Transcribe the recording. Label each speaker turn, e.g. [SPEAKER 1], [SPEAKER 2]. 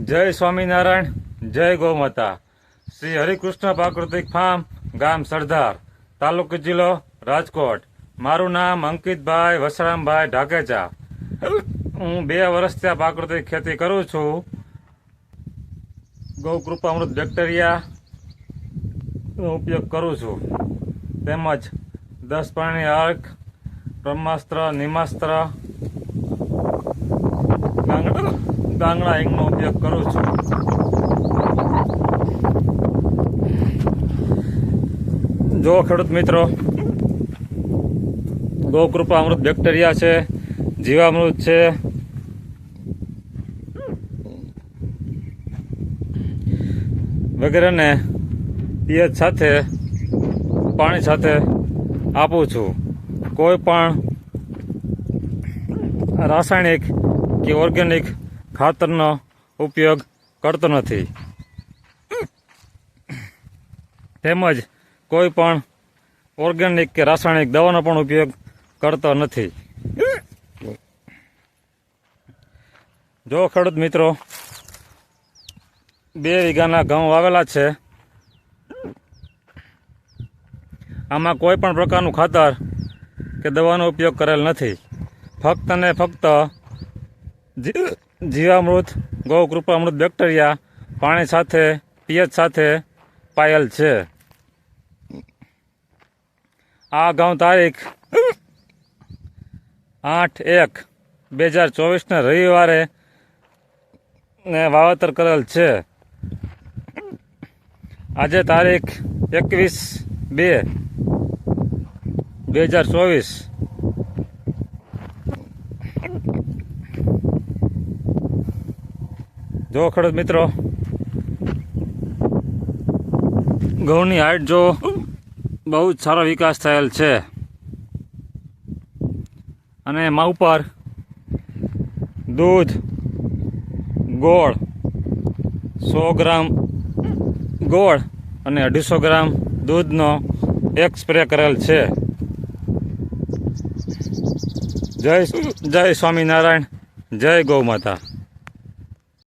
[SPEAKER 1] જય સ્વામિનારાયણ, જય ગૌમાતા. શ્રી હરિકૃષ્ણ પ્રાકૃતિક ફાર્મ, ગામ સરદાર, તાલુકો જિલ્લો રાજકોટ. મારું નામ અંકિતભાઈ વસરામભાઈ ઢાકેચા. હું બે વર્ષથી આ પ્રાકૃતિક ખેતી કરું છું. ગૌ અમૃત બેક્ટેરિયા નો ઉપયોગ કરું છું. તેમજ દસ પાણી અર્ક, બ્રહ્માસ્ત્ર, નિમાસ્ત્ર ગાંગડા એંગનો ઉપયોગ કરું છું. જો ખેડૂત મિત્રો, ગૌકૃપા અમૃત બેક્ટેરિયા છે, જીવામૃત છે, વગેરેને પિયત સાથે, પાણી સાથે આપું છું. કોઈ પણ રાસાયણિક કે ઓર્ગેનિક ખાતરનો ઉપયોગ કરતો નથી. તેમજ કોઈ પણ ઓર્ગેનિક કે રાસાયણિક દવાનો પણ ઉપયોગ કરતો નથી. જો ખેડૂત મિત્રો, બે વીઘાના ઘઉં વાવેલા છે. આમાં કોઈ પણ પ્રકારનું ખાતર કે દવાનો ઉપયોગ કરેલ નથી. ફક્ત ને ફક્ત જીવામૃત ગૌ કૃપામૃત બેક્ટેરિયા, પાણી સાથે, પિયત સાથે પાયેલ છે. આ અગાઉ તારીખ આઠ એક બે હજાર ચોવીસના રવિવારે ને વાવેતર કરેલ છે. આજે તારીખ એકવીસ બે બે હજાર ચોવીસ. જો ખેડૂત મિત્રો. ઘઉંની હાઈટ જો બહુ જ સારો વિકાસ થયેલ છે. અને એમાં ઉપર દૂધ, ગોળ, સો ગ્રામ ગોળ અને અઢીસો ગ્રામ દૂધનો એક સ્પ્રે કરેલ છે. જય જય સ્વામિનારાયણ, જય ગૌ માતા.